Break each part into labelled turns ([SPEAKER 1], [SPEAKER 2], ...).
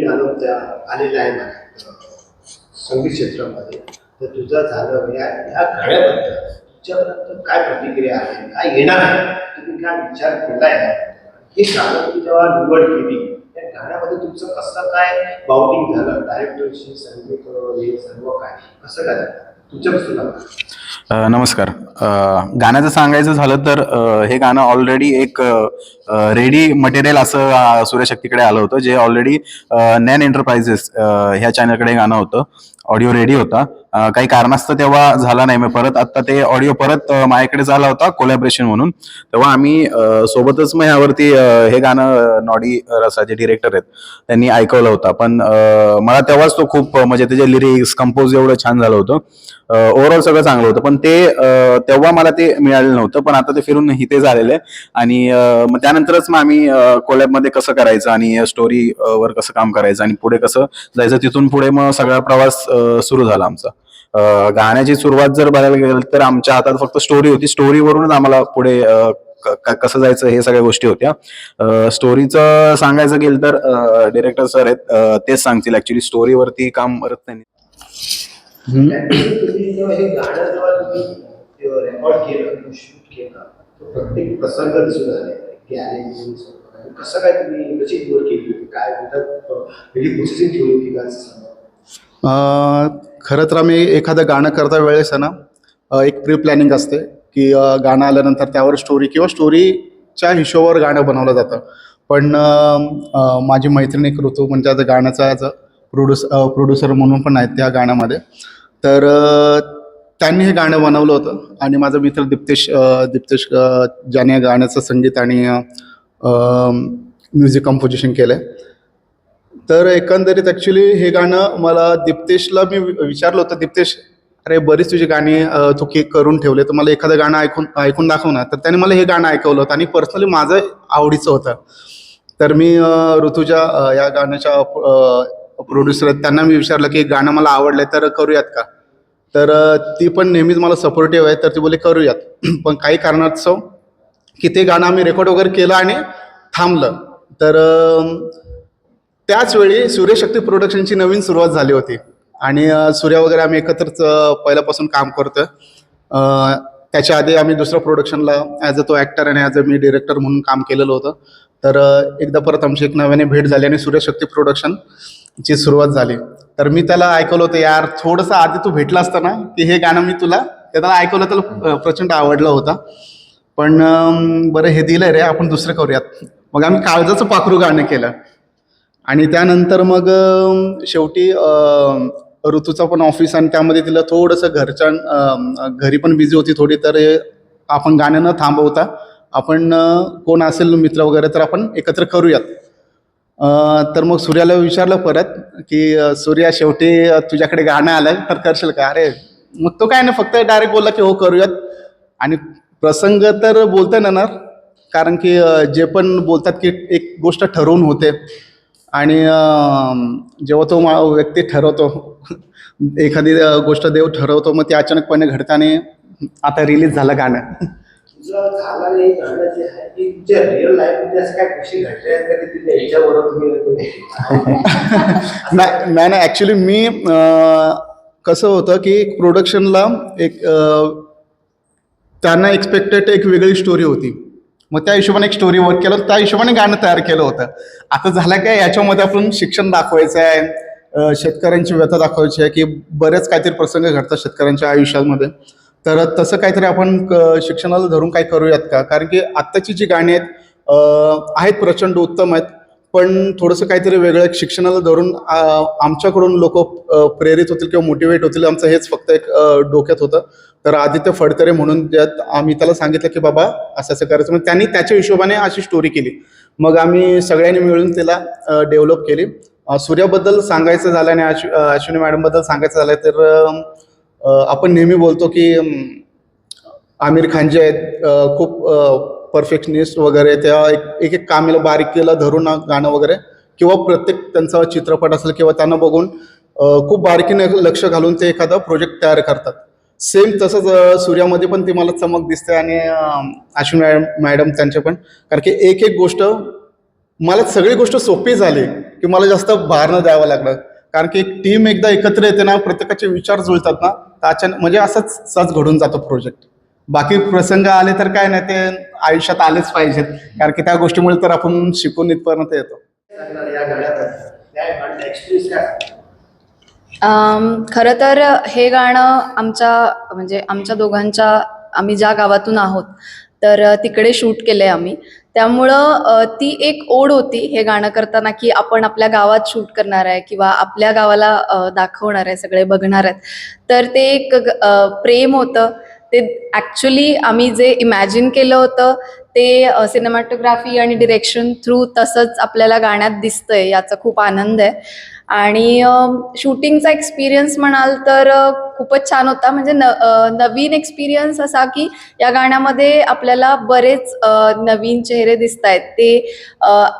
[SPEAKER 1] नवीन गाणं त्या आहे मला संगीत क्षेत्रामध्ये. तर तुझं झालं या या गाण्याबद्दल तुमच्यापर्यंत काय प्रतिक्रिया आहे काय येणार आहे तुम्ही काय विचार केलाय? हे गाणं तुम्ही जेव्हा निवड केली. त्या गाण्यामध्ये तुमचं कसं काय बाउटिंग झालं? डायरेक्टरशी संगीत हे सर्व काय कसं काय झालं? तुमच्यापासून
[SPEAKER 2] नमस्कार. गाण्याचं सांगायचं झालं तर हे गाणं ऑलरेडी एक रेडी मटेरियल असं सूर्यशक्तीकडे आलं होतं जे ऑलरेडी नॅन एंटरप्राइजेस ह्या चॅनलकडे गाणं होतं. ऑडिओ रेडी होता. काही कारणास्तव तेव्हा झाला नाही मग परत आता ते ऑडिओ परत अ, माझ्याकडे झाला होता कोलॅबरेशन म्हणून. तेव्हा आम्ही सोबतच मग ह्यावरती हे गाणं नॉडी नॉडी रसाचे डिरेक्टर आहेत त्यांनी ऐकवलं होता. पण मला तेव्हाच तो खूप म्हणजे त्याचे लिरिक्स कंपोज एवढं छान झालं होतं. ओव्हरऑल सगळं चांगलं होतं. पण ते तेव्हा मला ते मिळालेलं नव्हतं पण आता ते फिरून इथे झालेलं आहे. आणि मग त्यानंतरच मग आम्ही कोलॅबमध्ये कसं करायचं आणि स्टोरी वर कसं काम करायचं आणि पुढे कसं जायचं तिथून पुढे मग सगळा प्रवास सुरू झाला आमचा. गाण्याची सुरुवात जर बघायला गेलं तर आमच्या हातात फक्त स्टोरी होती. स्टोरीवरूनच आम्हाला पुढे कसं जायचं हे सगळ्या गोष्टी होत्या. स्टोरीचं सांगायचं गेलं तर डिरेक्टर सर आहेत तेच सांगतील. ऍक्च्युली स्टोरीवरती काम करत
[SPEAKER 1] नाही. तुम्ही जेव्हा हे गाणं जेव्हा तुम्ही रेकॉर्ड केलं शूट केलं तर प्रत्येक प्रसंग दिसून आले गॅरेज कसं काय तुम्ही कशी निवड केली होती? काय वेगळी प्रोसेसिंग ठेवली होती का असं सांगा.
[SPEAKER 3] अं, खरं तर आम्ही एखादं गाणं करता वेळेस आहे ना एक प्री प्लॅनिंग असते की गाणं आल्यानंतर त्यावर स्टोरी किंवा स्टोरीच्या हिशोबावर गाणं बनवलं जातं. पण माझी मैत्रीण एक ऋतू म्हणजे आता गाण्याचा प्रोड्युस प्रोड्युसर म्हणून पण आहेत त्या गाण्यामध्ये. तर त्यांनी हे गाणं बनवलं होतं आणि माझा मित्र दिप्तेश दीप्तेश दिप्तेश ज्याने गाण्याचं संगीत आणि म्युझिक कंपोजिशन केलं आहे तर एकंदरीत ॲक्च्युली हे गाणं मला दिप्तेशला मी वि- विचारलं होतं दिप्तेश अरे बरीच तुझी गाणी तू केक करून ठेवले तर मला एखादं गाणं ऐकून ऐकून दाखव ना. तर त्याने मला हे गाणं ऐकवलं होतं आणि पर्सनली माझं आवडीचं होतं. तर मी ऋतुजा या गाण्याच्या प्रोड्युसर आहेत त्यांना मी विचारलं की गाणं मला आवडलं तर करूयात का? तर ती पण नेहमीच मला सपोर्टिव्ह आहे तर ती बोले करूयात. पण काही कारणास्तव की ते गाणं आम्ही रेकॉर्ड वगैरे केलं आणि थांबलं. तर त्याचवेळी त्याच वेळी सूर्यशक्ती प्रोडक्शनची नवीन सुरुवात झाली होती. आणि सूर्या वगैरे आम्ही एकत्रच पहिल्यापासून काम करतो त्याच्या आधी आम्ही दुसऱ्या प्रोडक्शनला ॲज अ तो ॲक्टर आणि ॲज अ मी डिरेक्टर म्हणून काम केलेलं होतं. तर एकदा परत आमची एक नव्याने भेट झाली आणि सूर्यशक्ती प्रोडक्शन ची सुरुवात झाली. तर मी त्याला ऐकवलं होतं यार थोडंसं आधी तू भेटला असता ना की हे गाणं मी तुला त्याला ऐकवलं त्याला प्रचंड आवडलं होतं. पण बरं हे दिलं रे आपण दुसरं करूयात. मग आम्ही काळजाचं पाखरू गाणं केलं. आणि त्यानंतर मग शेवटी ऋतूचा ऋतूचं पण ऑफिस आणि त्यामध्ये तिला थोडंसं घरच्या घरी पण बिझी होती थोडी तर आपण गाणं न थांबवता आपण कोण असेल मित्र वगैरे तर आपण एकत्र करूयात. तर मग सूर्याला विचारलं परत की सूर्या शेवटी तुझ्याकडे गाणं आलं तर करशील का? अरे मग तो काय ना फक्त डायरेक्ट बोलला की हो करूयात. आणि प्रसंग तर बोलता येणार कारण की जे पण बोलतात की एक गोष्ट ठरवून होते. आणि जेव्हा तो मा व्यक्ती ठरवतो एखादी गोष्ट देव ठरवतो मग ते अचानकपणे घडताना आता रिलीज झालं गाणं.
[SPEAKER 1] तुझं झाला नाही गाणं जे आहे की तुमच्या रिअल लाईफमध्ये असं काय गोष्टी घडल्या आहेत का तुझ्या तुम्ही
[SPEAKER 3] नाही नाही ॲक्च्युली मी कसं होतं की प्रोडक्शनला एक त्यांना एक्सपेक्टेड एक वेगळी स्टोरी होती. मग त्या हिशोबाने एक स्टोरी वर्क केलं त्या हिशोबाने गाणं तयार केलं होतं. आता झालं काय याच्यामध्ये आपण शिक्षण दाखवायचं आहे शेतकऱ्यांची व्यथा दाखवायची आहे की बरेच काहीतरी प्रसंग घडतात शेतकऱ्यांच्या आयुष्यामध्ये. तर तसं काहीतरी आपण क- शिक्षणाला धरून काय करूयात का? कारण की आत्ताची जी गाणी आहेत आहेत प्रचंड उत्तम आहेत पण थोडंसं काहीतरी वेगळं शिक्षणाला धरून आमच्याकडून लोक प्रेरित होतील किंवा मोटिवेट होतील आमचं हेच फक्त एक डोक्यात होतं. तर आदित्य फडतरे म्हणून ज्यात आम्ही त्याला सांगितलं की बाबा असं असं करायचं. मग त्यांनी त्याच्या हिशोबाने अशी स्टोरी केली. मग आम्ही सगळ्यांनी मिळून त्याला डेव्हलप केली. सूर्याबद्दल सांगायचं झालं आणि अश्विनी मॅडमबद्दल सांगायचं झालं तर आपण नेहमी बोलतो की आमिर खान जे आहेत खूप परफेक्शनिस्ट वगैरे त्या एक एक कामेला बारीकीला धरून गाणं वगैरे किंवा प्रत्येक त्यांचा चित्रपट असेल किंवा त्यांना बघून खूप बारकीने लक्ष घालून ते एखादा प्रोजेक्ट तयार करतात. सेम तसंच सूर्यामध्ये पण ती मला चमक दिसते आणि आश्विन मॅडम मॅडम त्यांचे पण. कारण की एक एक गोष्ट मला सगळी गोष्ट सोपी झाली की मला जास्त भार न द्यावं लागलं. कारण की एक टीम एकदा एकत्र येते ना प्रत्येकाचे विचार जुळतात ना. तर अचानक म्हणजे असंच सहज घडून जातो प्रोजेक्ट बाकी प्रसंग आले तर काय नाही ते आयुष्यात आलेच पाहिजेत. कारण की त्या गोष्टीमुळे तर आपण शिकून इथपर्यंत येतो.
[SPEAKER 1] या
[SPEAKER 4] खरं तर हे गाणं आमच्या म्हणजे आमच्या दोघांच्या आम्ही ज्या गावातून आहोत तर तिकडे शूट केले आम्ही. त्यामुळं ती एक ओढ होती हे गाणं करताना की आपण आपल्या गावात शूट करणार आहे किंवा आपल्या गावाला दाखवणार आहे सगळे बघणार आहेत. तर ते एक प्रेम होतं. ते ॲक्च्युली आम्ही जे इमॅजिन केलं होतं ते सिनेमॅटोग्राफी आणि डिरेक्शन थ्रू तसंच आपल्याला गाण्यात दिसतंय याचा खूप आनंद आहे. आणि शूटिंगचा एक्सपिरियन्स म्हणाल तर खूपच छान होता. म्हणजे न नवीन एक्सपिरियन्स असा की या गाण्यामध्ये आपल्याला बरेच नवीन चेहरे दिसत आहेत. ते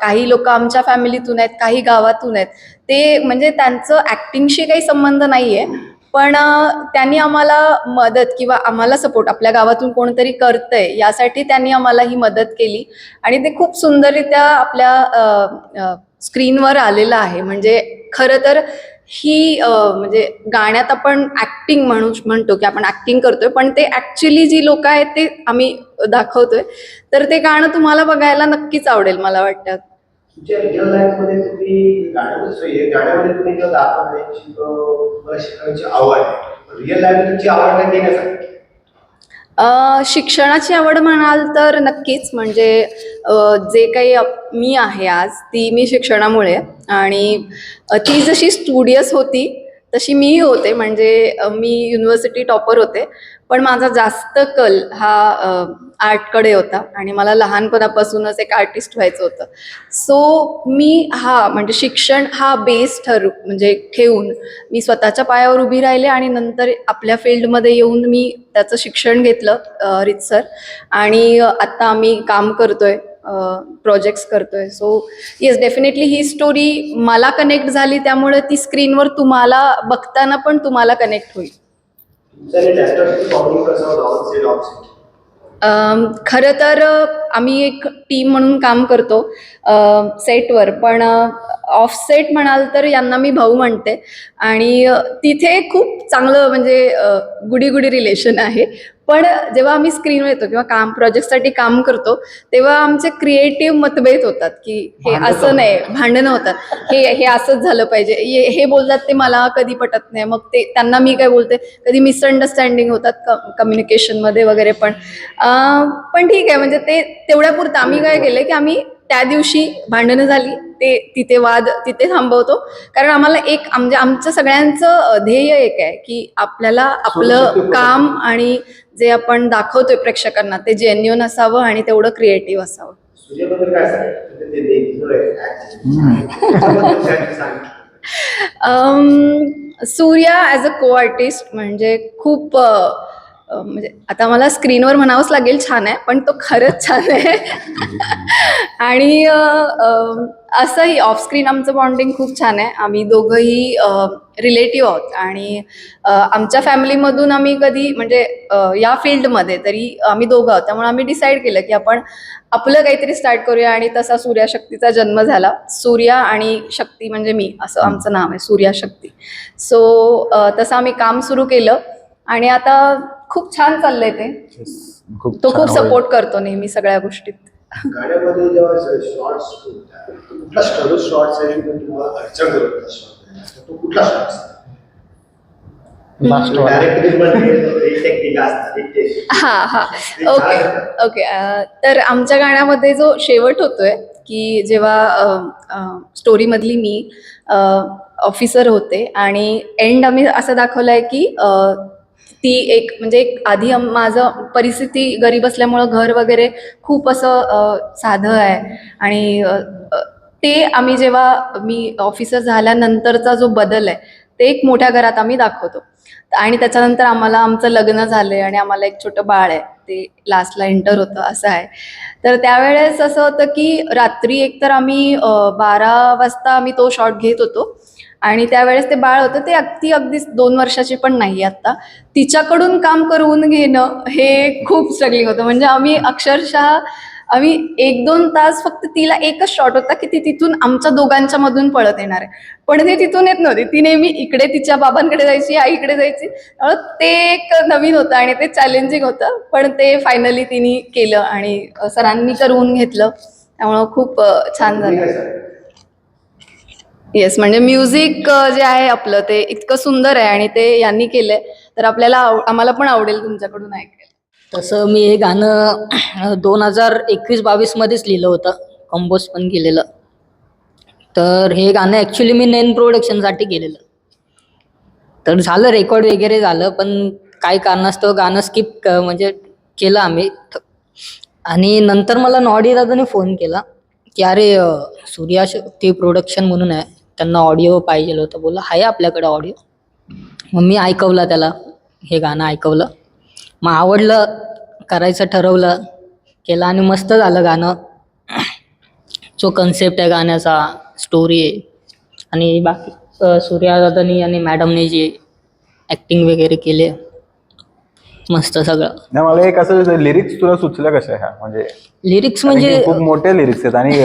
[SPEAKER 4] काही लोक आमच्या फॅमिलीतून आहेत काही गावातून आहेत. ते म्हणजे त्यांचं ॲक्टिंगशी काही संबंध नाही आहे पण त्यांनी आम्हाला मदत किंवा आम्हाला सपोर्ट आपल्या गावातून कोणतरी करतंय यासाठी त्यांनी आम्हाला ही मदत केली. आणि ते खूप सुंदररित्या आपल्या स्क्रीनवर आलेलं आहे. म्हणजे खरं तर ही म्हणजे गाण्यात आपण ॲक्टिंग म्हणू म्हणतो की आपण ॲक्टिंग करतोय पण ते ॲक्च्युली जी लोक आहेत ते आम्ही दाखवतोय. तर ते गाणं तुम्हाला बघायला नक्कीच आवडेल मला वाटतं.
[SPEAKER 1] रिअल लाईफ आवड
[SPEAKER 4] शिक्षणाची आवड म्हणाल तर नक्कीच. म्हणजे जे काही अप- मी आहे आज ती मी शिक्षणामुळे. आणि ती जशी स्टुडियस होती तशी मीही होते. म्हणजे मी युनिव्हर्सिटी टॉपर होते. पण माझा जास्त कल हा आर्टकडे होता आणि मला लहानपणापासूनच एक आर्टिस्ट व्हायचं होतं. सो मी हा म्हणजे शिक्षण हा बेस ठरू म्हणजे ठेवून मी स्वतःच्या पायावर उभी राहिले आणि नंतर आपल्या फील्डमध्ये येऊन मी त्याचं शिक्षण घेतलं रितसर. आणि आत्ता आम्ही काम करतोय प्रोजेक्ट्स करतोय. सो येस डेफिनेटली ही स्टोरी मला कनेक्ट झाली त्यामुळे ती स्क्रीनवर तुम्हाला बघताना पण तुम्हाला कनेक्ट होईल. खरं तर आम्ही एक टीम म्हणून काम करतो सेटवर पण ऑफ सेट म्हणाल तर यांना मी भाऊ म्हणते. आणि तिथे खूप चांगलं म्हणजे गुडी गुडी रिलेशन आहे. पण जेव्हा आम्ही स्क्रीनवर येतो किंवा काम प्रोजेक्टसाठी काम करतो तेव्हा आमचे क्रिएटिव्ह मतभेद होतात की हे असं नाही भांडणं होतात. हे हे असंच झालं पाहिजे. हे बोलतात ते मला कधी पटत नाही. मग ते त्यांना मी काय बोलते? कधी मिसअंडरस्टँडिंग होतात कम्युनिकेशनमध्ये वगैरे पण. पण ठीक आहे. म्हणजे ते तेवढ्यापुरतं आम्ही काय केलं की आम्ही त्या दिवशी भांडणं झाली. ते तिथे वाद तिथे थांबवतो. कारण आम्हाला एक म्हणजे आमचं सगळ्यांचं ध्येय एक आहे की आपल्याला आपलं काम आणि जे आपण दाखवतोय प्रेक्षकांना ते जेन्युन असावं आणि तेवढं क्रिएटिव्ह असावं.
[SPEAKER 1] म्हणजे
[SPEAKER 4] सूर्या ॲज अ को आर्टिस्ट म्हणजे खूप म्हणजे आता मला स्क्रीनवर म्हणावंच लागेल छान आहे पण तो खरंच छान आहे. आणि असंही ऑफस्क्रीन आमचं बॉन्डिंग खूप छान आहे. आम्ही दोघंही रिलेटिव्ह आहोत. आणि आमच्या फॅमिलीमधून आम्ही कधी म्हणजे या फील्डमध्ये तरी आम्ही दोघं आहोत. त्यामुळे आम्ही डिसाईड केलं की आपण आपलं काहीतरी स्टार्ट करूया आणि तसा सूर्या शक्तीचा जन्म झाला. सूर्या आणि शक्ती म्हणजे मी असं आमचं नाव आहे सूर्या शक्ती. सो तसं आम्ही काम सुरू केलं. आणि आता खूप छान चाललंय ते. तो खूप. सपोर्ट करतो नेहमी सगळ्या गोष्टीत.
[SPEAKER 1] गाण्यामध्ये जेव्हा शॉर्ट्स कुठला स्ट्रगल शॉर्ट्स आहे तुम्हाला अडचण करत शॉर्ट तो कुठला शॉर्ट्स
[SPEAKER 4] हा हा. ओके ओके तर आमच्या गाण्यामध्ये जो शेवट होतोय की जेव्हा स्टोरीमधली मी ऑफिसर होते आणि एंड आम्ही असं दाखवलं आहे की ती एक म्हणजे एक आधी माझं परिस्थिती गरीब असल्यामुळं घर वगैरे खूप असं साधं आहे. आणि ते आम्ही जेव्हा मी ऑफिसर झाल्यानंतरचा जो बदल आहे ते एक मोठ्या घरात आम्ही दाखवतो. आणि त्याच्यानंतर आम्हाला आमचं लग्न झालंय आणि आम्हाला एक छोटं बाळ आहे ते लास्टला एंटर होतं असं आहे. तर त्यावेळेस असं होतं की रात्री एकतर आम्ही बारा वाजता आम्ही तो शॉट घेत होतो. आणि त्यावेळेस ते बाळ होतं ते अगदी अगदी दोन वर्षाची पण नाही आत्ता. तिच्याकडून काम करून घेणं हे खूप स्ट्रगलिंग होतं. म्हणजे आम्ही अक्षरशः आम्ही एक दोन तास फक्त तिला एकच शॉट होता की ती तिथून आमच्या दोघांच्या मधून पळत येणार आहे. पण ती तिथून येत नव्हती. ती नेहमी इकडे तिच्या बाबांकडे जायची आईकडे जायची. त्यामुळे ते एक नवीन होतं आणि ते चॅलेंजिंग होतं. पण ते फायनली तिने केलं आणि सरांनी करून घेतलं. त्यामुळं खूप छान झालं. येस म्हणजे म्युझिक जे आहे आपलं ते इतकं सुंदर आहे आणि ते यांनी केलंय. तर आपल्याला आम्हाला पण आवडेल तुमच्याकडून ऐकायला
[SPEAKER 5] तसं मी हे गाणं दोन हजार एकवीस बावीसमध्येच लिहिलं होतं. कंपोज पण केलेलं. तर हे गाणं ॲक्च्युली मी नेन प्रोडक्शनसाठी केलेलं. तर झालं रेकॉर्ड वगैरे झालं पण काही कारणास्तव गाणं स्किप म्हणजे केलं आम्ही. आणि नंतर मला नॉडी दादाने फोन केला की अरे सूर्या शक्ती प्रोडक्शन म्हणून आहे. त्यांना ऑडिओ पाहिजे होतं. बोला आहे आपल्याकडे ऑडिओ मग मी ऐकवलं त्याला हे गाणं ऐकवलं. मग आवडलं करायचं ठरवलं केलं आणि मस्त झालं गाणं. जो कन्सेप्ट आहे गाण्याचा स्टोरी आहे आणि बाकी अ, सूर्यादादानी आणि मॅडमने जे ॲक्टिंग वगैरे केले मस्त सगळं.
[SPEAKER 2] नाही मला एक असं लिरिक्स तुला सुचल्या कशा ह्या? म्हणजे
[SPEAKER 5] लिरिक्स म्हणजे
[SPEAKER 2] खूप मोठे लिरिक्स आहेत आणि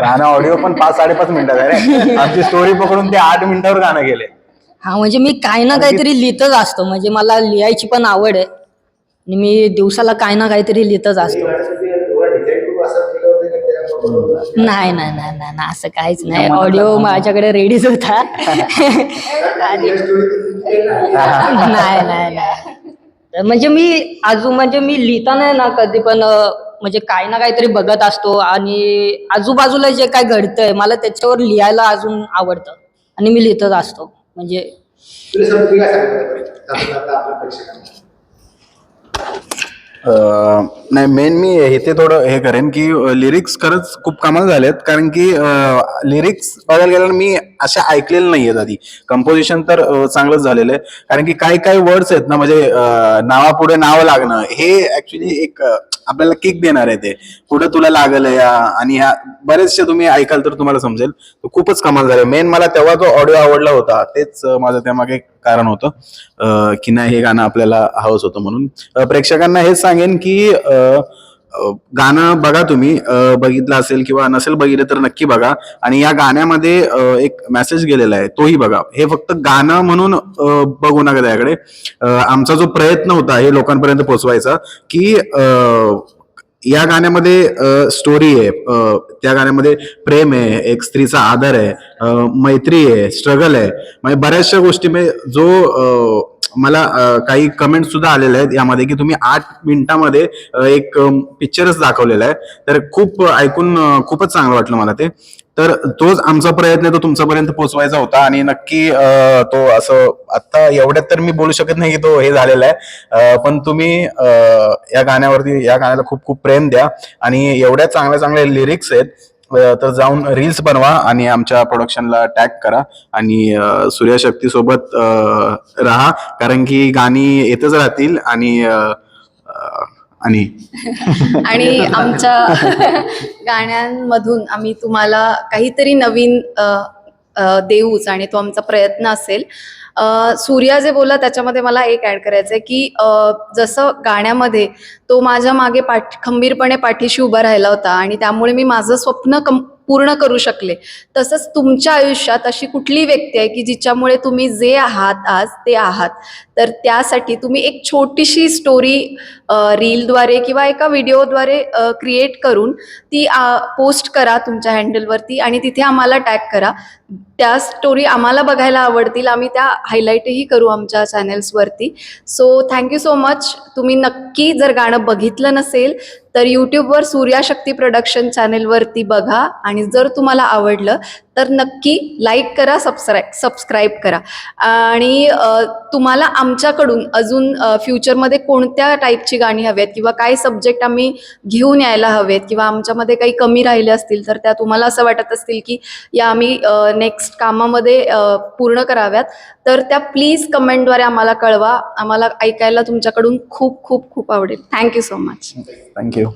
[SPEAKER 2] गाणं ऑडिओ पण पाच साडेपाच मिनिटात आहे. आमची स्टोरी पकडून ते आठ मिनिटावर गाणं गेले.
[SPEAKER 5] हा म्हणजे मी काही ना काहीतरी लिहितच असतो. म्हणजे मला लिहायची पण आवड आहे. आणि मी दिवसाला काही ना काहीतरी लिहितच असतो. नाही नाही नाही नाही नाही, असं काहीच नाही. ऑडिओ माझ्याकडे रेडीच होता. आणि नाही नाही नाही. म्हणजे मी अजून म्हणजे मी लिहिताना ना कधी पण म्हणजे काही ना काहीतरी बघत असतो. आणि आजूबाजूला जे काय घडतंय मला त्याच्यावर लिहायला अजून आवडतं. आणि मी लिहितच असतो. म्हणजे
[SPEAKER 2] नाही मेन मी इथे थोडं हे करेन की लिरिक्स खरंच खूप कामाला झालेत. कारण की लिरिक्स बघायला गेल्यावर मी अशा ऐकलेलं नाहीयेत आधी. कंपोजिशन तर चांगलंच झालेलं आहे. कारण की काही काही वर्ड्स आहेत ना म्हणजे नावापुढे नाव लागणं हे ऍक्च्युली एक आपल्याला किक देणार आहे ते. पुढे तुला लागलं या आणि ह्या बरेचसे तुम्ही ऐकाल तर तुम्हाला समजेल. खूपच कमाल झाले. मेन मला तेव्हा जो ऑडिओ आवडला होता तेच माझं त्यामागे कारण होतं. की नाही हे गाणं आपल्याला हवंच होतं म्हणून. प्रेक्षकांना हेच सांगेन की गाणं बघा तुम्ही. बघितलं असेल किंवा नसेल बघितलं तर नक्की बघा. आणि या गाण्यामध्ये एक मेसेज गेलेला आहे. तोही बघा. हे फक्त गाणं म्हणून बघू नका त्याकडे. आमचा जो प्रयत्न होता हे लोकांपर्यंत पोहोचवायचा की या गाण्यामध्ये स्टोरी आहे त्या गाण्यामध्ये प्रेम आहे एक स्त्रीचा आदर आहे मैत्री आहे स्ट्रगल आहे. म्हणजे बऱ्याचशा गोष्टी म्हणजे जो मला काही कमेंट सुद्धा आलेले आहेत यामध्ये की तुम्ही आठ मिनिटामध्ये एक पिक्चरच दाखवलेला आहे. तर खूप ऐकून खूपच चांगलं वाटलं मला ते. तर तोच आमचा प्रयत्न तो तुमच्यापर्यंत पोहोचवायचा होता आणि नक्की तो असं आता एवढ्यात तर मी बोलू शकत नाही की तो हे झालेला आहे. पण तुम्ही या गाण्यावरती या गाण्याला खूप खूप प्रेम द्या आणि एवढ्या चांगल्या चांगल्या लिरिक्स आहेत. तर जाऊन रील्स बनवा आणि आमच्या प्रोडक्शनला टॅग करा आणि सूर्यशक्ती सोबत राहा. कारण की गाणी येतच राहतील आणि आणि
[SPEAKER 4] आणि आमच्या गाण्यांमधून आम्ही तुम्हाला काहीतरी नवीन देऊच आणि तो आमचा प्रयत्न असेल. सूर्या जे बोलला त्याच्यामध्ये मला एक ऍड करायचं आहे की जसं गाण्यामध्ये तो माझ्या मागे पाठ खंबीरपणे पाठीशी उभा राहिला होता आणि त्यामुळे मी माझं स्वप्न कम पूर्ण करू शकले. तसंच तुमच्या आयुष्यात अशी कुठली व्यक्ती आहे की जिच्यामुळे तुम्ही जे आहात आज ते आहात. तर त्यासाठी तुम्ही एक छोटीशी स्टोरी रीलद्वारे किंवा एका व्हिडिओद्वारे क्रिएट करून ती पोस्ट करा तुमच्या हँडलवरती आणि तिथे आम्हाला टॅग करा. त्या स्टोरी आम्हाला बघायला आवडतील. आम्ही त्या हायलाईटही करू आमच्या चॅनेल्सवरती so thank you so much तुम्ही नक्की जर गाणं बघितलं नसेल तर यूट्यूबवर सूर्याशक्ती प्रोडक्शन चॅनेलवरती बघा. आणि जर तुम्हाला आवडलं तर नक्की लाईक करा सबस्क्राईब सबस्क्राईब करा. आणि तुम्हाला आमच्याकडून अजून फ्युचरमध्ये कोणत्या टाईपची गाणी हवी किंवा काय सब्जेक्ट आम्ही घेऊन यायला हवेत किंवा आमच्यामध्ये काही कमी राहिले असतील तर त्या तुम्हाला असं वाटत असतील की या आम्ही नेक्स्ट कामामध्ये पूर्ण कराव्यात तर त्या प्लीज कमेंटद्वारे आम्हाला कळवा. आम्हाला ऐकायला तुमच्याकडून खूप खूप खूप आवडेल. Thank you so much
[SPEAKER 2] thank you